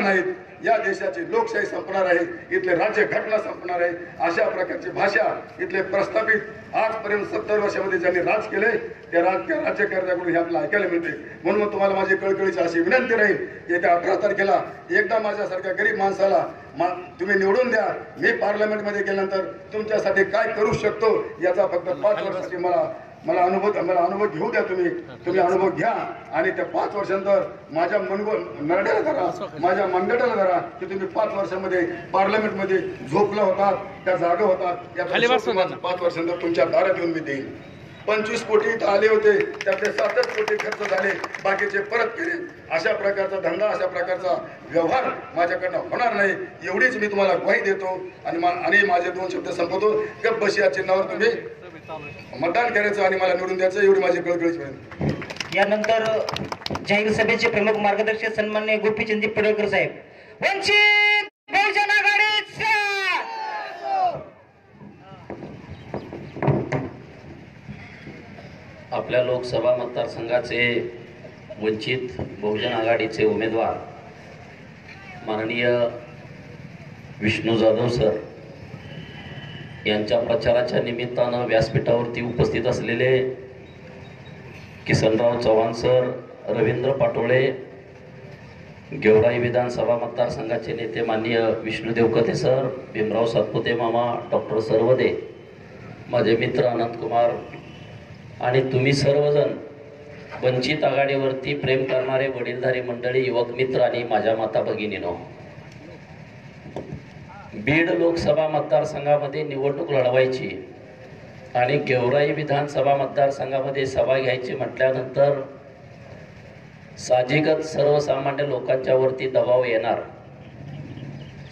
नाहीत. या देशाची लोकशाही संपणार आहे. इथले राज्य घटना संपणार आहे. अशा प्रकारची भाषा इथले प्रस्थापित आजपर्यंत सत्तर वर्षामध्ये ज्यांनी राज केले त्या राज त्या राज्यकर्त्याकडून हे आपल्याला ऐकायला मिळते. म्हणून तुम्हाला माझी कळकळीची अशी विनंती राहील येत्या अठरा तारखेला एकदा माझ्यासारख्या गरीब माणसाला मा- तुम्ही निवडून द्या. मी पार्लमेंटमध्ये गेल्यानंतर तुमच्यासाठी काय करू शकतो याचा फक्त पाच वर्षासाठी मला मला अनुभव मला अनुभव घेऊ द्या तुम्ही. तुम्ही अनुभव घ्या. आणि त्या पाच वर्षानंतर माझ्या मनगो नरड्याला धरा. माझ्या मनगटाला धरा की तुम्ही पाच वर्षामध्ये पार्लमेंटमध्ये झोपला होतात त्या जागा होतात. तुम्हाला पाच वर्षानंतर तुमच्या दारात येऊन मी देईन. पंचवीस कोटी इथं आले होते. त्यातले सातच कोटी खर्च झाले. बाकीचे परत केले. अशा प्रकारचा धंदा अशा प्रकारचा व्यवहार माझ्याकडनं होणार नाही. एवढीच मी तुम्हाला ग्वाही देतो. आणि मा- आणि माझे दोन शब्द संपवतो. गप बशी या चिन्हावर तुम्ही. मतदान करायचं आणि मला निवडून द्यायचं एवढी माझी कळकळीची विनंती यानंतर जाहीर सभेचे प्रमुख मार्गदर्शक सन्मान्य गोपीचंदी पडळकर साहेब. वंचित बहुजन आघाडीचा आपल्या लोकसभा मतदारसंघाचे वंचित बहुजन आघाडीचे उमेदवार माननीय विष्णू जाधव सर यांच्या प्रचाराच्या निमित्तानं व्यासपीठावरती उपस्थित असलेले किसनराव चव्हाण सर रवींद्र पाटोळे गेवराई विधानसभा मतदारसंघाचे नेते माननीय विष्णू देवकते सर भीमराव सातपुते मामा डॉक्टर सर्वदे माझे मित्र अनंतकुमार आणि तुम्ही सर्वजण वंचित आघाडीवरती प्रेम करणारे वडीलधारी मंडळी युवक मित्र आणि माझ्या माता भगिनीनो बीड लोकसभा मतदारसंघामध्ये निवडणूक लढवायची आणि गेवराई विधानसभा मतदारसंघामध्ये सभा घ्यायची म्हटल्यानंतर साहजिकच सर्वसामान्य लोकांच्यावरती दबाव येणार.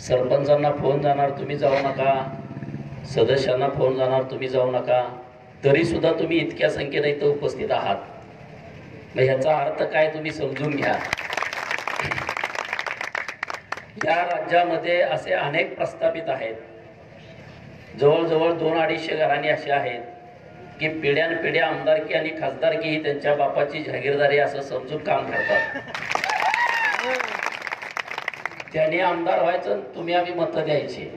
सरपंचांना फोन जाणार तुम्ही जाऊ नका. सदस्यांना फोन जाणार तुम्ही जाऊ नका. तरीसुद्धा तुम्ही इतक्या संख्येने इथं उपस्थित आहात. मग ह्याचा अर्थ काय? तुम्ही समजून घ्या. या राज्यामध्ये असे अनेक प्रस्थापित आहेत. जवळजवळ दोन अडीचशे घराणी अशी आहेत की पिढ्यानपिढ्या आमदारकी आणि खासदारकी ही त्यांच्या बापाची जागीरदारी असं समजून काम करतात. त्यांनी आमदार व्हायचं आणि तुम्ही आम्ही मतं द्यायची.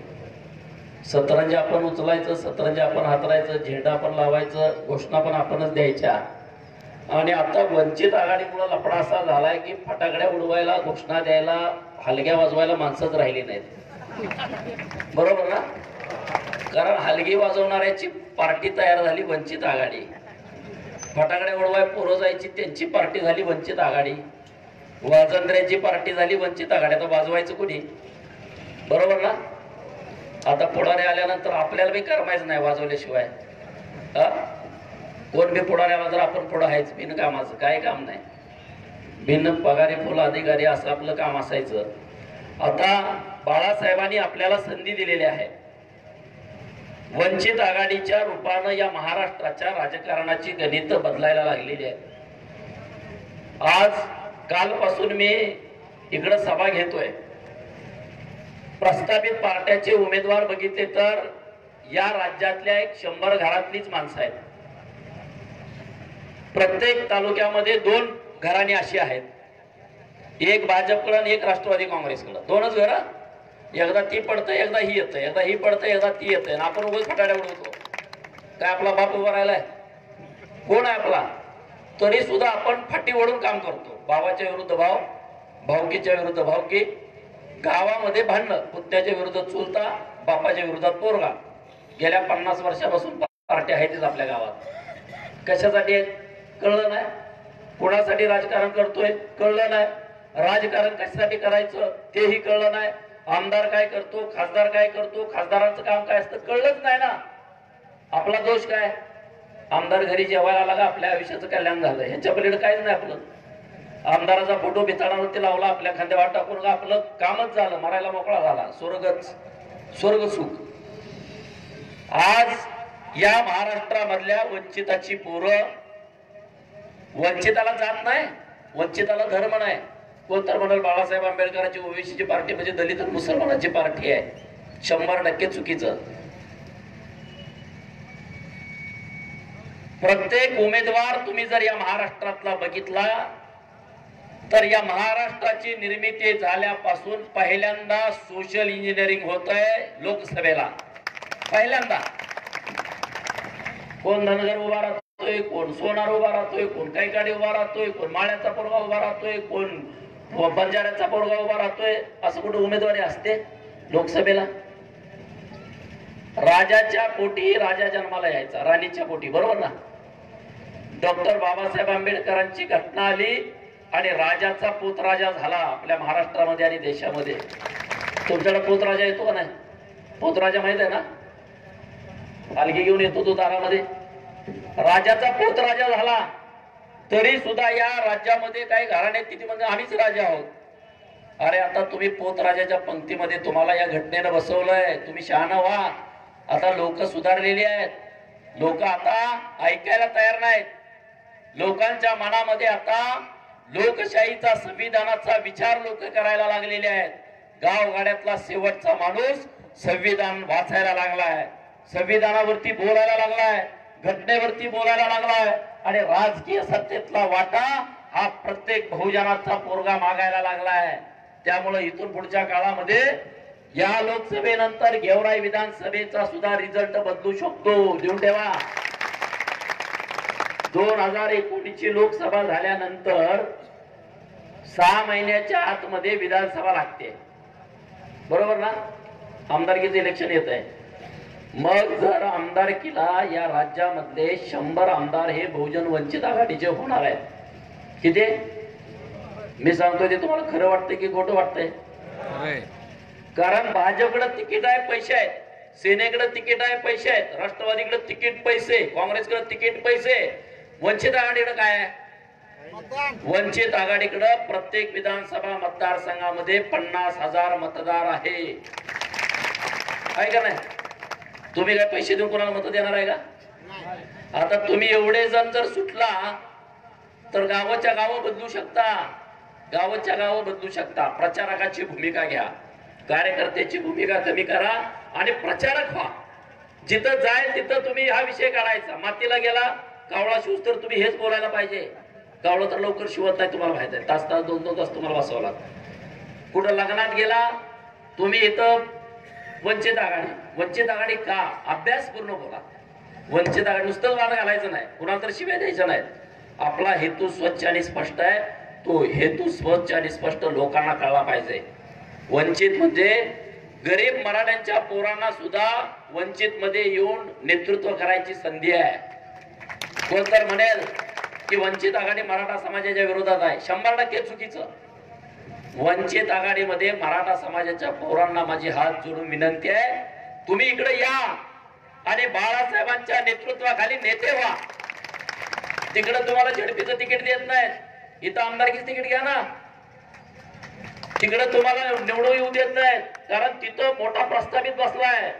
सतरंजी आपण उचलायचं सतरंजी आपण हातरायचं झेंडा आपण लावायचं घोषणा पण आपणच द्यायच्या. आणि आता वंचित आघाडीमुळे लफडा असा झालाय की फटाकड्या उडवायला घोषणा द्यायला हलग्या वाजवायला माणसंच राहिली नाहीत. बरोबर ना? कारण हलगी वाजवणाऱ्याची पार्टी तयार झाली वंचित आघाडी. फटाकडे उडवाय पोरं जायची त्यांची पार्टी झाली वंचित आघाडी. वाजंत्र्याची पार्टी झाली वंचित आघाडी. आता वाजवायचं कुणी? बरोबर ना? आता पुढारे आल्यानंतर आपल्याला बी करमायचं नाही वाजवल्याशिवाय. कोण बी पुढारी आला तर आपण पुढं आहेच बिन कामाचं काय काम नाही. भिन्न पगारी फुल अधिकारी असं आपलं काम असायचं. आता बाळासाहेबांनी आपल्याला संधी दिलेली आहे. वंचित आघाडीच्या रूपानं या महाराष्ट्राच्या राजकारणाची गणित बदलायला लागलेली आहेत आज कालपासून मी इकडं सभा घेतोय. प्रस्थापित पार्ट्याचे उमेदवार बघितले तर या राज्यातल्या एक शंभर घरातलीच माणसं आहेत. प्रत्येक तालुक्यामध्ये दोन घराणी अशी आहेत. एक भाजपकडं आणि एक राष्ट्रवादी काँग्रेसकडं. दोनच घरं. एकदा ती पडतं एकदा ही येतं एकदा ही पडतं एकदा ती येतं आणि आपण उगाच फटाड्या उडवतो. काय आपला बाप उभा राहिलाय? कोण आहे आपला? तरी सुद्धा आपण फाटी ओढून काम करतो. भावाच्या विरुद्ध भाव भावकीच्या विरुद्ध भावकी गावामध्ये भांडणं पुत्याच्या विरुद्ध चुलता बापाच्या विरोधात पोरगा. गेल्या पन्नास वर्षापासून पार्टी आहेतच आपल्या गावात. कशासाठी कळलं नाही? कोणासाठी राजकारण करतोय कळलं नाही. राजकारण कशासाठी करायचं तेही कळलं नाही. आमदार काय करतो खासदार काय करतो खासदारांचं काम काय असतं कळलंच नाही ना. आपला दोष काय? आमदार घरी जेवायला आला का आपल्या आयुष्याचं कल्याण झालं. ह्याच्या पलीकडे काहीच नाही आपलं. आमदाराचा फोटो बिताडावरती लावला आपल्या खांद्यावर टाकून का आपलं कामच झालं मरायला मोकळा झाला. स्वर्गच स्वर्ग सुख. आज या महाराष्ट्रामधल्या वंचिताची पोरं वंचिताला जात नाही वंचिताला धर्म नाही कोण तर म्हणाल बाळासाहेब आंबेडकरांची ओबीसीची पार्टी म्हणजे दलित मुसलमानांची मुसलमानाची पार्टी आहे. शंभर टक्के चुकीचं. प्रत्येक उमेदवार तुम्ही जर या महाराष्ट्रातला बघितला तर या महाराष्ट्राची निर्मिती झाल्यापासून पहिल्यांदा सोशल इंजिनिअरिंग होत आहे लोकसभेला. पहिल्यांदा. कोण धनगर उभा कोण सोनार उभा राहतोय कोण कैकाडी उभा राहतोय कोण माळ्याचा पोरगा उभा राहतोय कोण बंजाऱ्याचा पोरगा उभा राहतोय असं कुठे उमेदवारी असते लोकसभेला? राजाच्या पोटी राजा जन्माला यायचा राणीच्या पोटी बरोबर ना? डॉक्टर बाबासाहेब आंबेडकरांची घटना आली आणि राजाचा पोत राजा झाला आपल्या महाराष्ट्रामध्ये आणि देशामध्ये. तुमच्याकडे पोत राजा येतो का नाही? पोत राजा माहीत आहे ना? पालखी घेऊन येतो तो दारामध्ये. राजाचा पोत राजा झाला. तरी सुद्धा या राज्यामध्ये काही घराण्यात किती म्हणजे आम्हीच राजा आहोत. अरे आता तुम्ही पोत राजाच्या पंक्तीमध्ये तुम्हाला या घटनेनं बसवलंय. तुम्ही शहाणा व्हा. आता लोक सुधारलेली आहेत. लोक आता ऐकायला तयार नाहीत. लोकांच्या मनामध्ये आता लोकशाहीचा संविधानाचा विचार लोक करायला लागलेले आहेत. गावगाड्यातला शेवटचा माणूस संविधान वाचायला लागलाय. संविधानावरती बोलायला लागलाय. घटनेवरती बोलायला लागलाय. आणि राजकीय सत्तेतला वाटा हा प्रत्येक बहुजनाचा पोरगा मागायला लागलाय. त्यामुळे इथून पुढच्या काळामध्ये या लोकसभेनंतर गेवराई विधानसभेचा सुद्धा रिझल्ट बदलू शकतो. देऊन ठेवा. दोन हजार एकोणीसची लोकसभा झाल्यानंतर सहा महिन्याच्या आतमध्ये विधानसभा लागते. बरोबर ना? आमदारकीचं इलेक्शन येत आहे मग जर आमदारकीला या राज्यामधले शंभर आमदार हे बहुजन वंचित आघाडीचे होणार आहेत. किती? मी सांगतोय ते तुम्हाला खरं वाटतंय की खोटं वाटतंय? कारण भाजपकडे तिकीट आहे पैसे आहेत. सेनेकडे तिकीट आहे पैसे आहेत. राष्ट्रवादीकडे तिकीट पैसे काँग्रेसकडे तिकीट पैसे. वंचित आघाडीकडे काय आहे? वंचित आघाडीकडे प्रत्येक विधानसभा मतदारसंघामध्ये पन्नास हजार मतदार आहे. आहे का नाही? तुम्ही काय पैसे देऊन कोणाला मत देणार आहे का? आता तुम्ही एवढे जण जर सुटला तर गावाच्या गावं बदलू शकता. गावाच्या गावं बदलू शकता. प्रचारकाची भूमिका घ्या. कार्यकर्त्याची भूमिका कमी करा आणि प्रचारक व्हा. जिथं जाईल तिथं तुम्ही हा विषय काढायचा. मातीला गेला कावळा शिवस तर तुम्ही हेच बोलायला पाहिजे. कावळा तर लवकर शिवत नाही तुम्हाला माहीत आहे. तास तास दोन दोन तास तुम्हाला बसवला लागतं. कुठं लग्नात गेला तुम्ही इथं वंचित आघाडी वंचित आघाडी का? अभ्यास पूर्ण बोला वंचित आघाडी नुसतंच वाद घालायचं नाही. कुणाला तर शिव्या द्यायच्या नाहीत. आपला हेतू स्वच्छ आणि स्पष्ट आहे. तो हेतू स्वच्छ आणि स्पष्ट लोकांना कळला पाहिजे. वंचित म्हणजे गरीब मराठ्यांच्या पोरांना सुद्धा वंचित मध्ये येऊन नेतृत्व करायची संधी आहे. कोण तर म्हणेल की वंचित आघाडी मराठा समाजाच्या विरोधात आहे. शंभर टक्के चुकीचं. वंचित आघाडीमध्ये मराठा समाजाच्या पोरांना माझी हात जोडून विनंती आहे. तुम्ही इकडे या आणि बाळासाहेबांच्या नेतृत्वाखाली नेते व्हा. तिकडे तुम्हाला झडपीचं तिकीट देत नाहीत. इथं आमदारकीच तिकीट घ्या ना. तिकडे तुम्हाला निवडून येऊ देत नाहीत. कारण तिथं मोठा प्रस्तावित बसलाय.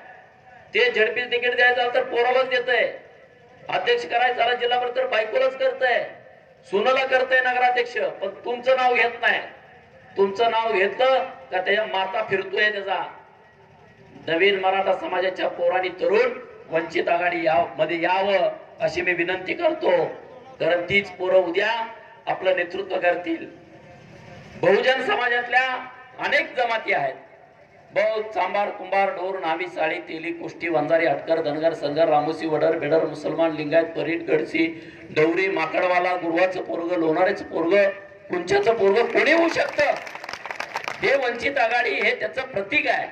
ते झडपीचं तिकीट द्यायचं तर पोरालाच देत अध्यक्ष करायचं जिल्हा तर बायकोलाच करतंय. सुनाला करतंय नगराध्यक्ष पण तुमचं नाव घेत नाही. तुमचं नाव घेतलं का त्याच्या माता फिरतोय त्याचा? नवीन मराठा समाजाच्या पोरांनी तरुण वंचित आघाडी या मध्ये यावं अशी मी विनंती करतो. कारण तीच पोरं उद्या आपलं नेतृत्व करतील. बहुजन समाजातल्या अनेक जमाती आहेत. बौद्ध चांबार कुंभार ढोर नावी साळी तेली कुष्टी वंजारी हटकर धनगर संगर रामोसी वडर बेडर मुसलमान लिंगायत परीट गडसी डवरी माकडवाला गुरुवाचं पोरग लोणारेचं पोरग कुंचाचं पोरग कोणी होऊ शकतं. हे वंचित आघाडी हे त्याचं प्रतीक आहे.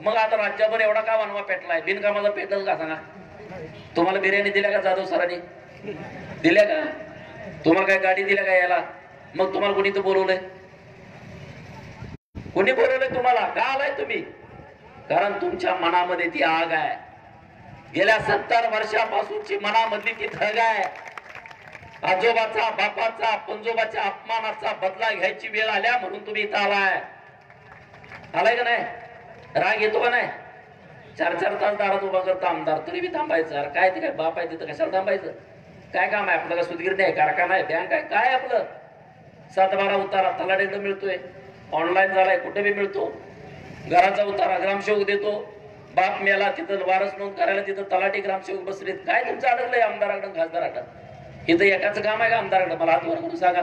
मग आता राज्यभर एवढा का वनवा पेटलाय? बिनकामाचा पेटल का सांगा? तुम्हाला बिर्याणी दिल्या का जाधव सरांनी? दिल्या का? तुम्हाला काय गाडी दिल्या का याला मग तुम्हाला कोणी तर बोलवलंय? कोणी बोलवलंय तुम्हाला? का आलाय तुम्ही? कारण तुमच्या मनामध्ये ती आग आहे. गेल्या सत्तर वर्षापासूनची मनामधली ती थग आहे. आजोबाचा बापाचा पंजोबाच्या अपमानाचा बदला घ्यायची वेळ आल्या म्हणून तुम्ही इथं आलाय. आलाय का नाही? राग येतो का नाही? चार चार तास दारात उभा करतो आमदार तरी बी थांबायचं. अरे काय ते काय बाप आहे तिथं? कशाला थांबायचं? काय काम आहे आपलं सुदगीर नाही आहे कारखाना आहे बँक आहे काय आपलं? सात बारा उतारा तलाडीकडे मिळतोय. ऑनलाईन झालाय कुठे बी मिळतो. घराचा उतारा ग्रामसेवक देतो. बाप मेला तिथं वारस नोंद करायला तिथं तलाठी ग्रामसेवक बसलेत. काय तुमचं अडकलंय आमदाराकडं खासदाराकडं? इथं एकाच काम आहे का आमदाराकडं? मला हातवर म्हणून सांगा.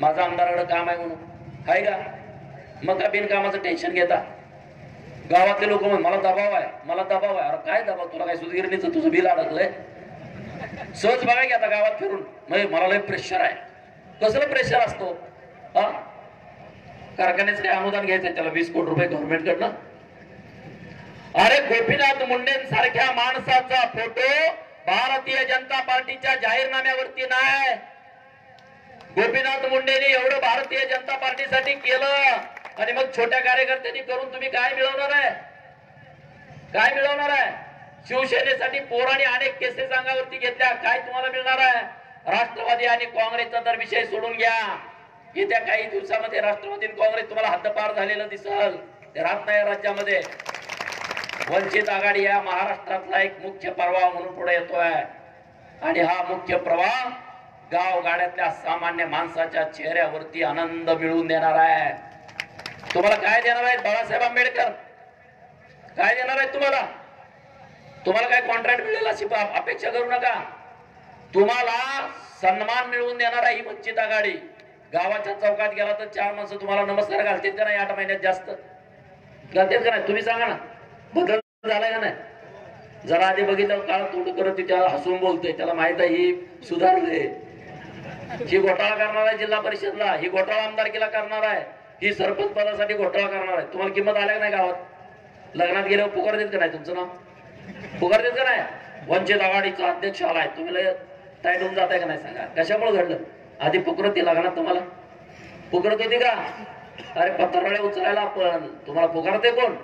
माझं आमदाराकडं काम आहे म्हणून. आहे का? मग का बिनकामाचं टेन्शन घेता? गावातले लोक म्हण मला दबाव आहे मला दबाव आहे. अरे काय दबाव? तुला काय सुधगिरणीचं तुझं बिल अडकलंय? सहज बघा की आता गावात फिरून. म्हणजे मला लय प्रेशर आहे. कसलं प्रेशर असतो? हा? कारखान्याचं काय अनुदान घ्यायचं त्याला? वीस कोटी रुपये गव्हर्नमेंट कडनं? अरे गोपीनाथ मुंडे सारख्या माणसाचा फोटो भारतीय जनता पार्टीच्या जाहीरनाम्यावरती नाही गोपीनाथ मुंडेनी एवढं भारतीय जनता पार्टीसाठी केलं आणि मग छोट्या कार्यकर्त्यांनी करून तुम्ही काय मिळवणार आहे? काय मिळवणार आहे? शिवसेनेसाठी पोरांनी अनेक केसेस अंगावरती घेतल्या. काय तुम्हाला मिळणार आहे? राष्ट्रवादी आणि काँग्रेसचा तर विषय सोडून घ्या. येत्या काही दिवसामध्ये राष्ट्रवादी आणि काँग्रेस तुम्हाला हद्दपार झालेलं दिसल. ते राहत नाही राज्यामध्ये. वंचित आघाडी या महाराष्ट्रातला एक मुख्य प्रवाह म्हणून पुढे येतोय. आणि हा मुख्य प्रवाह गाव गाड्यातल्या सामान्य माणसाच्या चेहऱ्यावरती आनंद मिळवून देणार आहे. तुम्हाला काय देणार आहेत बाळासाहेब आंबेडकर? काय देणार आहेत तुम्हाला? तुम्हाला काय कॉन्ट्रॅक्ट मिळेल अशी अपेक्षा करू नका. तुम्हाला सन्मान मिळवून देणार आहे ही वंचित आघाडी. गावाच्या चौकात गेला तर चार माणसं तुम्हाला नमस्कार घालतील का नाही? आठ महिन्यात जास्त. घालतील का नाही? तुम्ही सांगा ना. बदल झालाय का नाही? जरा आधी बघितलं काळ तोंड करत ती त्याला हसून बोलतोय. त्याला माहीत आहे ही सुधारले ही घोटाळा करणार आहे जिल्हा परिषदला. ही घोटाळा आमदारकीला करणार आहे. ही सरपंच पदासाठी घोटाळा करणार आहे. तुम्हाला किंमत आल्या का नाही गावात? लग्नात गेल्यावर पुकार देत का नाही तुमचं नाव? पुकार देत का नाही? वंचित आघाडीचा अध्यक्ष आलाय. तुम्ही लय टाईट होऊन जाताय का नाही सांगा? कशामुळे घडलं? आधी पुकरती ती लग्नात तुम्हाला? पुकरत होती का? अरे पत्रावळे उचलायला आपण. तुम्हाला पुकारते कोण?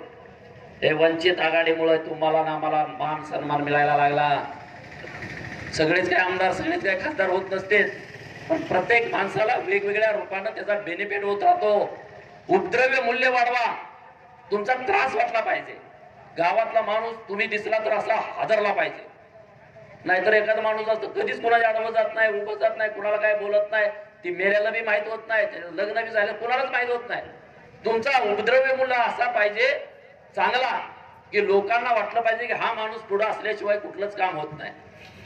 हे वंचित आघाडीमुळे तुम्हाला ना आम्हाला मान सन्मान मिळायला लागला. सगळेच काय आमदार सगळेच काय खासदार होत नसते. पण प्रत्येक माणसाला वेगवेगळ्या रूपानं त्याचा बेनिफिट होत राहतो. उपद्रव्य मूल्य वाढवा. तुमचा त्रास वाटला पाहिजे. गावातला माणूस तुम्ही दिसला तर असला हादरला पाहिजे. नाहीतर एखादा माणूस असतो कधीच कोणाच्या आडवं जात नाही उभं जात नाही कुणाला काय बोलत नाही. ती मेल्याला बी माहीत होत नाही त्याचं लग्न बी झालं कुणालाच माहीत होत नाही. तुमचा उपद्रव्य मूल्य असा पाहिजे चांगला की लोकांना वाटलं पाहिजे की हा माणूस पुढे असल्याशिवाय कुठलंच काम होत नाही.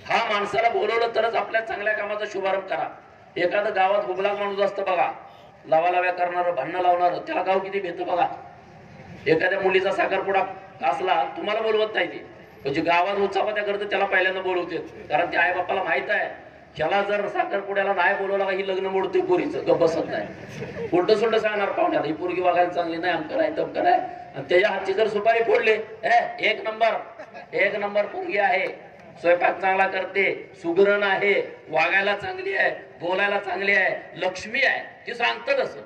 हा माणसाला बोलवलं तरच आपल्या चांगल्या कामाचा शुभारंभ करा. एखादं गावात हुबलाक माणूस असतं बघा. लावालाव्या करणार भांडणं लावणार त्याला गाव किती भेटतं बघा. एखाद्या मुलीचा साखरपुडा असला तुम्हाला बोलवत नाही ते. म्हणजे गावात उत्साह करतं त्याला पहिल्यांदा बोलवते कारण ते आई बापाला माहीत आहे. ह्याला जर साखरपुड्याला नाही बोलवला का ही लग्न मोडते पोरीचं. गप बसत नाही. उलट सुलट सांगणार पाहुण्याला ही पोरगी वागायला चांगली नाही अमकं नाही तमकं नाही. आणि त्याच्या हातची जर सुपारी फोडली एक नंबर एक नंबर पोरगी आहे. स्वयंपाक चांगला करते सुगरण आहे वागायला चांगली आहे बोलायला चांगली आहे लक्ष्मी आहे. ती सांगतं तसं.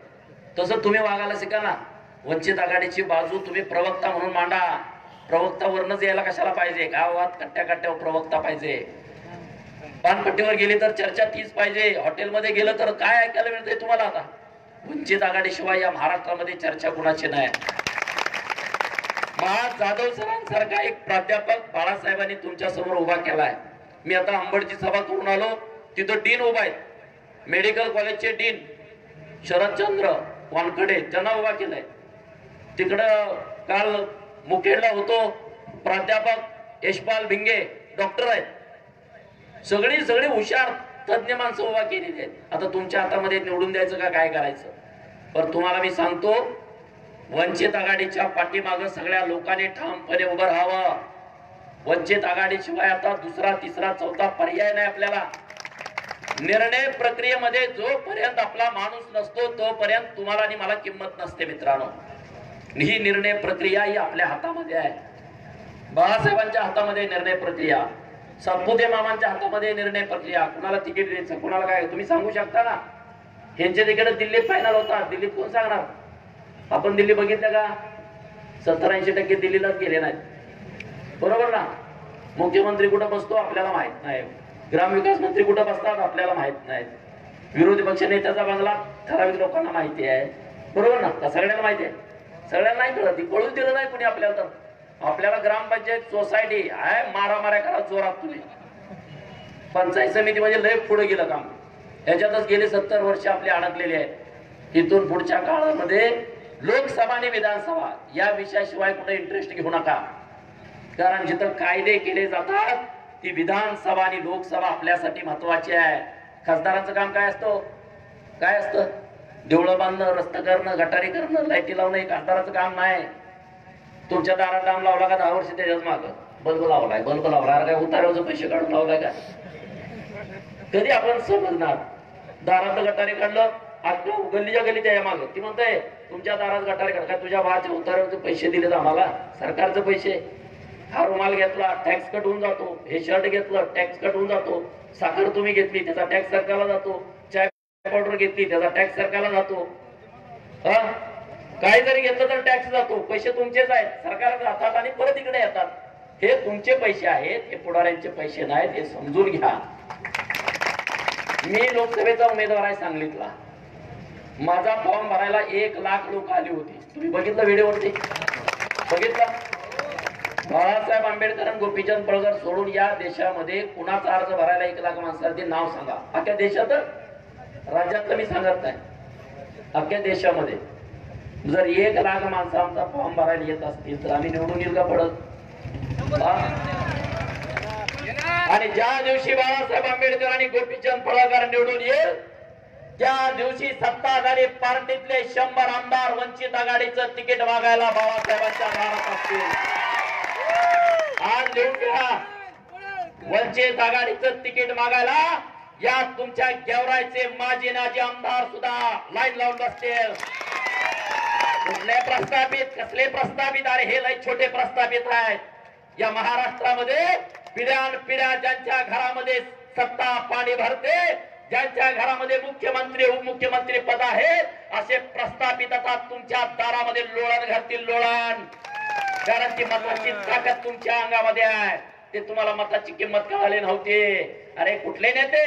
तसं तुम्ही वागायला शिका ना. वंचित आघाडीची बाजू तुम्ही प्रवक्ता म्हणून मांडा. प्रवक्ता वरनच यायला कशाला पाहिजे? गावात कट्ट्या कट्ट्यावर प्रवक्ता पाहिजे. पानपट्टीवर गेली तर चर्चा तीच पाहिजे. हॉटेलमध्ये गेलं तर काय ऐकायला मिळतंय तुम्हाला आता? वंचित आघाडीशिवाय या महाराष्ट्रामध्ये चर्चा कुणाची नाही. महा जाधव सरांसारखा एक प्राध्यापक बाळासाहेबांनी तुमच्यासमोर उभा केलाय. मी आता अंबडची सभा करून आलो. तिथं डीन उभा आहेत. मेडिकल कॉलेजचे डीन शरदचंद्र वानखडे त्यांना उभा केलाय. तिकडं काल मुखेडला होतो प्राध्यापक यशपाल भिंगे डॉक्टर आहेत. सगळी सगळी हुशार तज्ज्ञ माणसं उभा केलेली आहेत. आता तुमच्या हातामध्ये निवडून द्यायचं का काय करायचं? पण तुम्हाला मी सांगतो वंचित आघाडीच्या पाठीमागं सगळ्या लोकांनी ठामपणे उभं राहावं. वंचित आघाडीशिवाय आता दुसरा तिसरा चौथा पर्याय नाही आपल्याला. निर्णय प्रक्रियेमध्ये जोपर्यंत आपला माणूस नसतो तोपर्यंत तुम्हाला आणि मला किंमत नसते मित्रांनो. ही निर्णय प्रक्रिया ही आपल्या हातामध्ये आहे. बाळासाहेबांच्या हातामध्ये निर्णय प्रक्रिया. संपुते मामांच्या हातामध्ये निर्णय प्रक्रिया. कुणाला तिकीट द्यायचं कुणाला काय? तुम्ही सांगू शकता ना? ह्यांच्या तिकडे दिल्लीत फायनल होता दिल्लीत कोण सांगणार? आपण दिल्ली बघितलं का? सत्तर ऐंशी टक्के दिल्लीलाच गेले नाहीत. बरोबर ना? मुख्यमंत्री कुठं बसतो आपल्याला माहीत नाही. ग्रामविकास मंत्री कुठं बसतात आपल्याला माहीत नाही. विरोधी पक्ष नेत्याचा बंगला ठराविक लोकांना माहिती आहे. बरोबर ना? का सगळ्यांना माहिती आहे? सगळ्यांना नाही कळत. ती कळून दिलं नाही कुणी आपल्याला तर. आपल्याला ग्रामपंचायत सोसायटी आहे मारामाऱ्या करा जोरात तुम्ही. पंचायत समिती म्हणजे लय पुढे गेलं काम. याच्यातच गेले सत्तर वर्ष आपले अडकलेले आहेत. इथून पुढच्या काळामध्ये लोकसभा आणि विधानसभा या विषयाशिवाय कुठे इंटरेस्ट घेऊ नका. कारण जिथं कायदे केले जातात ती विधानसभा आणि लोकसभा आपल्यासाठी महत्वाची आहे. खासदारांचं काम काय असतं? काय असतं? देवळं बांधणं रस्ता करणं गटारी करणं लाईटी लावणं हे खासदाराचं काम नाही. तुमच्या दारात काम लावला का दहा वर्ष त्याच्याच माग? बल्ब लावलाय बल्ब लावला. काय उतारावचं पैसे काढून लावलाय का कधी आपण समजणार? दारात गटारी काढलं आपल्या गल्लीच्या गल्ली त्याच्या माग. ती म्हणताय तुमच्या दारात गटारी काढ. काय तुझ्या भावाच्या उतारावचे पैसे दिलेत आम्हाला? सरकारचे पैसे? हा रुमाल घेतला टॅक्स कट होऊन जातो. हे शर्ट घेतलं टॅक्स कट होऊन जातो. साखर तुम्ही घेतली त्याचा टॅक्स सरकारला जातो. चाय पावडर घेतली त्याचा टॅक्स सरकारला जातो. हा? काय जरी घेतलं तर टॅक्स जातो. पैसे तुमचेच आहेत. सरकार जातात आणि परत इकडे येतात. हे तुमचे पैसे आहेत हे पुढाऱ्यांचे पैसे नाहीत हे समजून घ्या. मी लोकसभेचा उमेदवार आहे सांगलीतला. माझा फॉर्म भरायला एक लाख लोक आली होती. तुम्ही बघितलं व्हिडिओवरती? बघितलं? बाळासाहेब आंबेडकर आणि गोपीचंद पळकर सोडून या देशामध्ये कुणाचा अर्ज भरायला एक लाख माणसाला नाव सांगा. अख्ख्या देशात? राज्यातलं मी सांगत नाही. अख्ख्या देशामध्ये. जर एक लाख माणसं आमचा फॉर्म भरायला येत असतील तर आम्ही निवडून येईल का पडत? आणि ज्या दिवशी बाळासाहेब आंबेडकर आणि गोपीचंद पळकर निवडून येईल त्या दिवशी सत्ताधारी पार्टीतले शंभर आमदार वंचित आघाडीचं तिकीट मागायला बाबासाहेबांच्या दारात असतील. आज निवडून घ्या वंचित आघाडीचं तिकीट मागायला या तुमच्या गेवरायचे माजी नाजी आमदार सुद्धा लाईन लावून बसतील. कुठले प्रस्थापित कसले प्रस्थापित अरे हे लय छोटे प्रस्थापित आहेत. या महाराष्ट्रामध्ये पिढ्यान पिढ्या ज्यांच्या घरामध्ये सत्ता पाणी भरते ज्यांच्या घरामध्ये मुख्यमंत्री उपमुख्यमंत्री पद आहेत असे प्रस्थापित आता तुमच्या दारामध्ये लोळण घालतील लोळण. कारण ती मताची ताकद तुमच्या अंगामध्ये आहे. ते तुम्हाला मताची किंमत कळाली नव्हती. अरे कुठले नेते?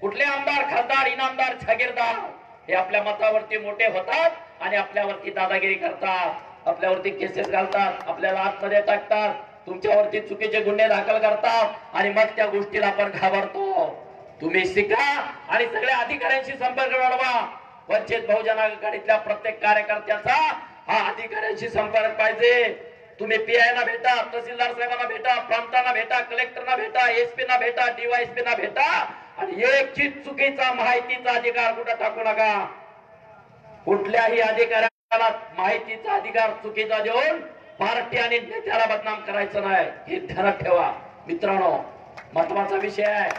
कुठले आमदार खासदार इनामदार जागीरदार हे आपल्या मतावरती मोठे होतात. आणि आपल्यावरती दादागिरी करतात आपल्यावरती केसेस घालतात आपल्याला आतमध्ये टाकतात तुमच्यावरती चुकीचे गुन्हे दाखल करतात आणि मग त्या गोष्टीला आपण घाबरतो. तुम्ही शिका आणि सगळ्या अधिकाऱ्यांशी संपर्क वाढवा. वंचित बहुजन आघाडीतल्या प्रत्येक कार्यकर्त्याचा हा अधिकाऱ्यांशी संपर्क पाहिजे. तुम्ही पीआयना भेटा तहसीलदार साहेबांना भेटा प्रांतांना भेटा कलेक्टरना भेटा एसपी ना भेटा डीवायएसपी ना भेटा आणि एक चुकीचा माहितीचा अधिकार कुठं टाकू नका. कुठल्याही अधिकाऱ्याला माहितीचा अधिकार चुकीचा देऊन पार्टी आणि नेत्याला बदनाम करायचं नाही. हे ध्यानात ठेवा. मित्रांनो महत्त्वाचा विषय आहे.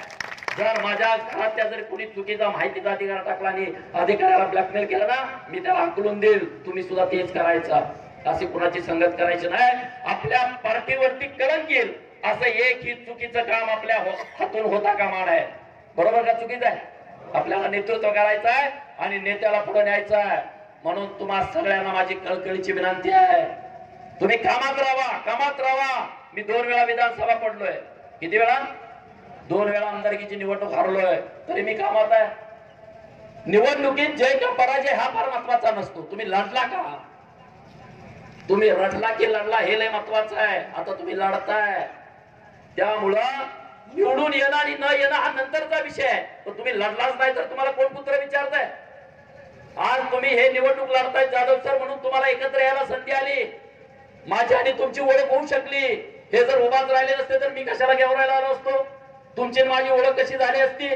जर माझ्या घरातल्या जर कुणी चुकीचा माहितीचा अधिकार टाकला आणि अधिकाऱ्याला ब्लॅकमेल केला ना मी त्याला हकलून देईल. तुम्ही सुद्धा तेच करायचं. अशी कुणाची संगत करायची नाही. आपल्या पार्टीवरती कलंक येईल. असं एक ही चुकीचं काम आपल्या हातून होता कामा नये. बरोबर का चुकीचं आहे? आपल्याला नेतृत्व करायचं आहे. आणि नेत्याला पुढे न्यायचं आहे. म्हणून तुम्हा सगळ्यांना माझी कळकळीची विनंती आहे. तुम्ही कामात राहा कामात राहा. मी दोन वेळा विधानसभा पडलोय. किती वेळा? दोन वेळा आमदारकीची निवडणूक हरलोय. तरी मी कामात आहे. निवडणुकीत जय का पराजय हा फार महत्त्वाचा नसतो. तुम्ही लढला का? तुम्ही रडला की लढला हे लय महत्वाचं आहे. आता तुम्ही लढताय. त्यामुळं निवडून येणं आणि न येणं हा नंतरचा विषय आहे. पण तुम्ही लढलाच नाही तर तुम्हाला कोण पुत्र विचारताय? आज तुम्ही हे निवडणूक लढताय जाधव सर म्हणून तुम्हाला एकत्र यायला संधी आली. माझी आणि तुमची ओळख होऊ शकली. हे जर उभाच राहिले नसते तर मी कशाला घेऊन आलो असतो? तुमची माझी ओळख कशी झाली असती?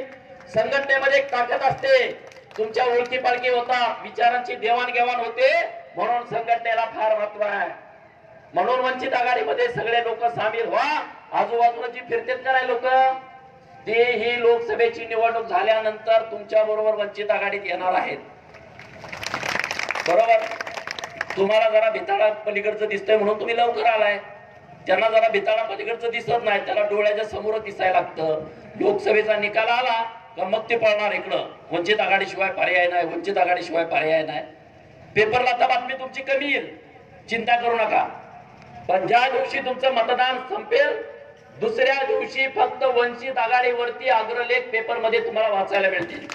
संघटनेमध्ये एक ताकद असते. तुमच्या ओळखी पालखी होता. विचारांची देवाणघेवाण होते. म्हणून संघटनेला फार महत्त्व आहे. म्हणून वंचित आघाडीमध्ये सगळे लोक सामील व्हा. आजूबाजूला जी फिरतेत का नाही लोक. ते ही लोकसभेची निवडणूक झाल्यानंतर तुमच्या बरोबर वंचित आघाडीत येणार आहेत. बरोबर? तुम्हाला जरा भिताळा पलीकडचं दिसतंय म्हणून तुम्ही लवकर आलाय. त्यांना जरा भिताळा पलीकडचं दिसत नाही त्याला डोळ्याच्या समोर दिसायला लागतं. लोकसभेचा निकाल आला का मग ते पळणार इकडं? वंचित आघाडीशिवाय पर्याय नाही वंचित आघाडीशिवाय पर्याय नाही. पेपरला आता बातमी तुमची कमी येईल. चिंता करू नका. पण ज्या दिवशी तुमचं मतदान संपेल दुसऱ्या दिवशी फक्त वंचित आघाडीवरती अग्रलेख पेपरमध्ये तुम्हाला वाचायला मिळतील.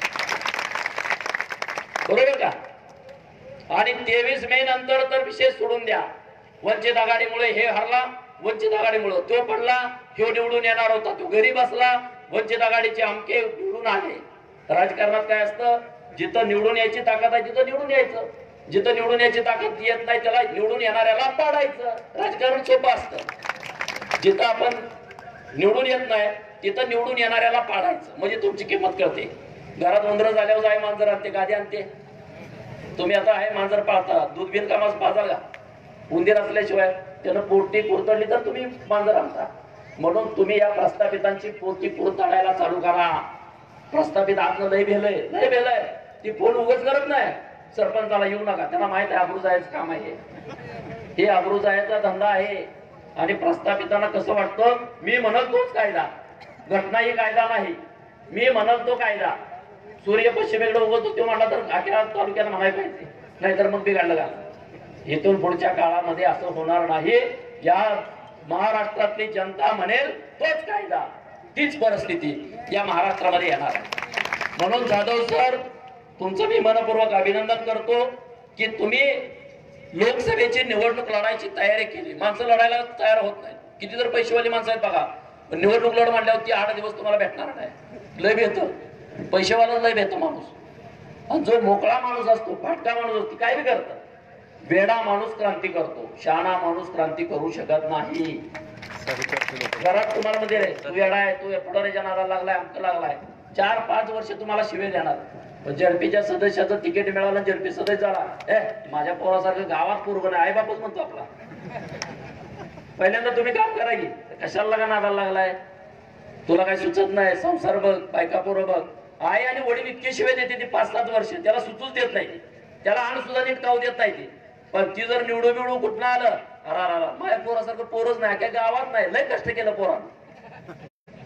बरोबर का? आणि तेवीस मे नंतर तर विषय सोडून द्या. वंचित आघाडीमुळे हे हरला वंचित आघाडीमुळे तो पडला ह्यो निवडून येणार होता. तो घरी बसला वंचित आघाडीचे अमके निवडून आले. राजकारणात काय असतं? जिथं निवडून यायची ताकद आहे तिथं निवडून यायचं. जिथं निवडून यायची ताकद येत नाही त्याला निवडून येणाऱ्याला पाडायचं. राजकारण सोपं असतं. जिथं आपण निवडून येत नाही तिथं निवडून येणाऱ्याला पाडायचं. म्हणजे तुमची किंमत कळते. घरात वंदर झाल्यावर जाय मांजर आणते गादी आणते. तुम्ही आता आहे मांजर पाळता दूध बिन कामास पाळताल का उंदीर असल्याशिवाय त्यानं पोटी कुरतडली तर तुम्ही मांजर आणता. म्हणून तुम्ही या प्रस्थापितांची पोटी कुरतडायला चालू करा. प्रस्थापित आतनं नाही भेलय नाही भेलय. ती फोन उगच करत नाही. सरपंचाला येऊ नका त्यांना माहीत आहे आबरू जायचं काम आहे हे. आबरू जायचा धंदा आहे. आणि प्रस्थापितांना कसं वाटतं? मी म्हणत तोच कायदा. घटनाही कायदा नाही. मी म्हणत तो कायदा. सूर्य पश्चिमेकडे उगवतो तो म्हणला तर अकरा तालुक्यात म्हणायला पाहिजे. नाहीतर मग बिघडलं का इथून पुढच्या काळामध्ये असं होणार नाही. या महाराष्ट्रातली जनता म्हणेल तोच कायदा. तीच परिस्थिती या महाराष्ट्रामध्ये येणार आहे. म्हणून जाधव सर तुमचं मी मनपूर्वक अभिनंदन करतो की तुम्ही लोकसभेची निवडणूक लढायची तयारी केली. माणसं लढायला तयार होत नाही किती जर पैसेवाली माणसं आहेत बघा. पण निवडणूक लढ म्हणल्यावर ती आठ दिवस तुम्हाला भेटणार नाही. लय भेटतं पैसेवाला लय भेटतो माणूस. आणि जो मोकळा माणूस असतो फाटका माणूस असतो काय बी करतं. वेडा माणूस क्रांती करतो. शहाणा माणूस क्रांती करू शकत नाही. घरात तुम्हाला म्हणजे रे तू वेडा आहे तू पुढारीच्या नादाला लागलाय अंक लागलाय. चार पाच वर्ष तुम्हाला शिवे देणार. पण झडपीच्या सदस्याचं तिकीट मिळालं झडपी सदस्य झाला. ए माझ्या पोरासारखं गावात पूर्व नाही आई बापच म्हणतो आपला. पहिल्यांदा तुम्ही काम करा की. कशाला लागा नादाला लागलाय? तुला काय सुचत नाही? संसार बघ बायका पोरं बघ. आई आणि वडील इतके शिवे देते ती पाच सात वर्ष. त्याला सुचूच देत नाही. त्याला आण सुद्धा नीट काऊ देत नाही ती. पण ती जर निवडू बिवडू कुठं आलं अरा अरा माझ्या पोरासारखं पोरच नाही काय गावात नाही लय कष्ट केलं पोरानं.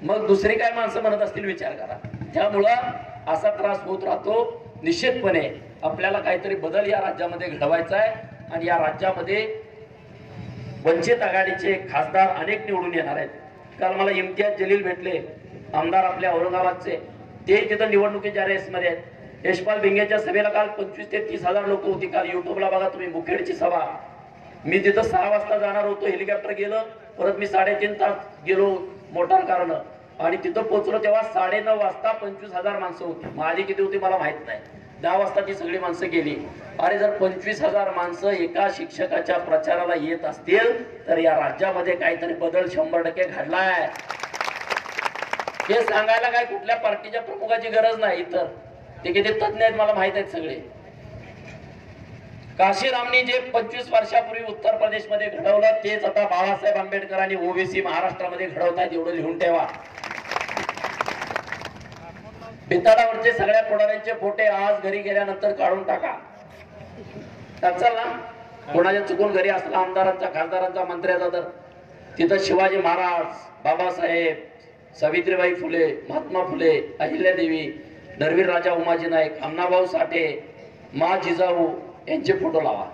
मग दुसरी काय माणसं म्हणत असतील विचार करा. त्यामुळं असा त्रास होत राहतो. निश्चितपणे आपल्याला काहीतरी बदल या राज्यामध्ये घडवायचा आहे आणि या राज्यामध्ये वंचित आघाडीचे खासदार अनेक निवडून येणार आहेत. काल मला इम्तियाज जलील भेटले आमदार आपल्या औरंगाबादचे. ते तिथं निवडणुकीच्या रेसमध्ये आहेत यशपाल भिंगेच्या सभेला काल पंचवीस ते तीस हजार लोक होती. काल युट्यूबला बघा तुम्ही मुखेडची सभा. मी तिथं सहा वाजता जाणार होतो हेलिकॉप्टर गेलं परत मी साडेतीन तास गेलो मोटार कारण आणि तिथं पोहोचलो तेव्हा साडे नऊ वाजता पंचवीस हजार माणसं होती. माझी किती होती मला माहीत नाही. दहा वाजता ती सगळी माणसं गेली. अरे जर पंचवीस हजार माणसं एका शिक्षकाच्या प्रचाराला येत असतील तर या राज्यामध्ये काहीतरी बदल शंभर टक्के घडलाय. हे सांगायला काय कुठल्या पार्टीच्या प्रमुखाची गरज नाही इतर ते किती तज्ञ आहेत मला माहीत आहेत सगळे. काशीरामनी जे पंचवीस वर्षापूर्वी उत्तर प्रदेशमध्ये घडवलं तेच आता बाळासाहेब आंबेडकरांनी ओबीसी महाराष्ट्रामध्ये घडवतायत एवढं लिहून ठेवा. बिताडावरचे सगळ्या पुढाऱ्यांचे फोटे आज घरी गेल्यानंतर काढून टाका. टाकचाल ना? कोणाच्या चुकून घरी असला आमदारांचा खासदारांचा मंत्र्याचा तर. तिथं शिवाजी महाराज बाबासाहेब सावित्रीबाई फुले महात्मा फुले अहिल्यादेवी नरवीर राजा उमाजी नाईक अण्णाभाऊ साठे मा जिजाऊ यांचे फोटो लावा.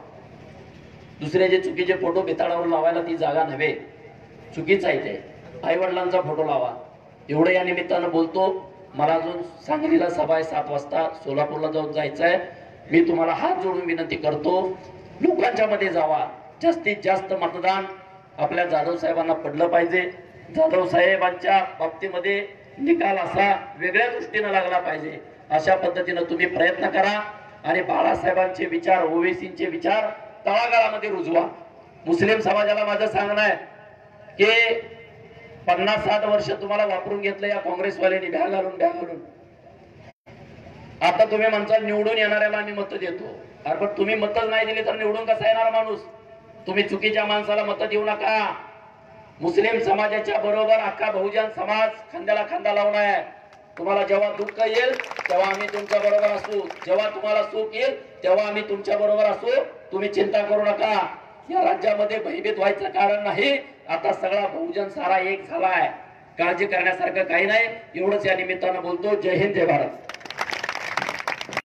दुसऱ्याचे चुकीचे फोटो बेताळावर लावायला ती जागा नव्हे. चुकीचं आहे ते. आईवडिलांचा फोटो लावा. एवढं या निमित्तानं बोलतो. मला अजून सांगलीला सभा आहे सात वाजता. सोलापूरला जाऊन जायचं आहे मी तुम्हाला हात जोडून विनंती करतो लोकांच्या मध्ये जावा. जास्तीत जास्त मतदान आपल्या जाधव साहेबांना पडलं पाहिजे. जाधव साहेबांच्या बाबतीमध्ये निकाल असा वेगळ्या दृष्टीनं लागला पाहिजे. अशा पद्धतीनं तुम्ही प्रयत्न करा आणि बाळासाहेबांचे विचार ओवेसींचे विचार तळागाळामध्ये रुजवा. मुस्लिम समाजाला माझं सांगणं आहे की पन्नास साठ वर्ष तुम्हाला वापरून घेतलं या काँग्रेसवाल्यांनी भ्या घालून भ्या घालून. आता तुम्ही म्हणता निवडून येणाऱ्याला आम्ही मतं देतो. अरे पण तुम्ही मतच नाही दिली तर निवडून कसा येणार माणूस? तुम्ही चुकीच्या माणसाला मतं देऊ नका. मुस्लिम समाजाच्या बरोबर अख्खा बहुजन समाज खांद्याला खांदा लावणार आहे. तुम्हाला जेव्हा दुःख येईल तेव्हा आम्ही तुमच्या बरोबर असू. जेव्हा तुम्हाला सुख येईल तेव्हा आम्ही तुमच्या बरोबर असू. तुम्ही चिंता करू नका. या राज्यामध्ये भयभीत व्हायचं कारण नाही. आता सगळा बहुजन सारा एक झालाय काळजी करण्यासारखं काही नाही. एवढंच या निमित्तानं बोलतो. जय हिंद जय भारत.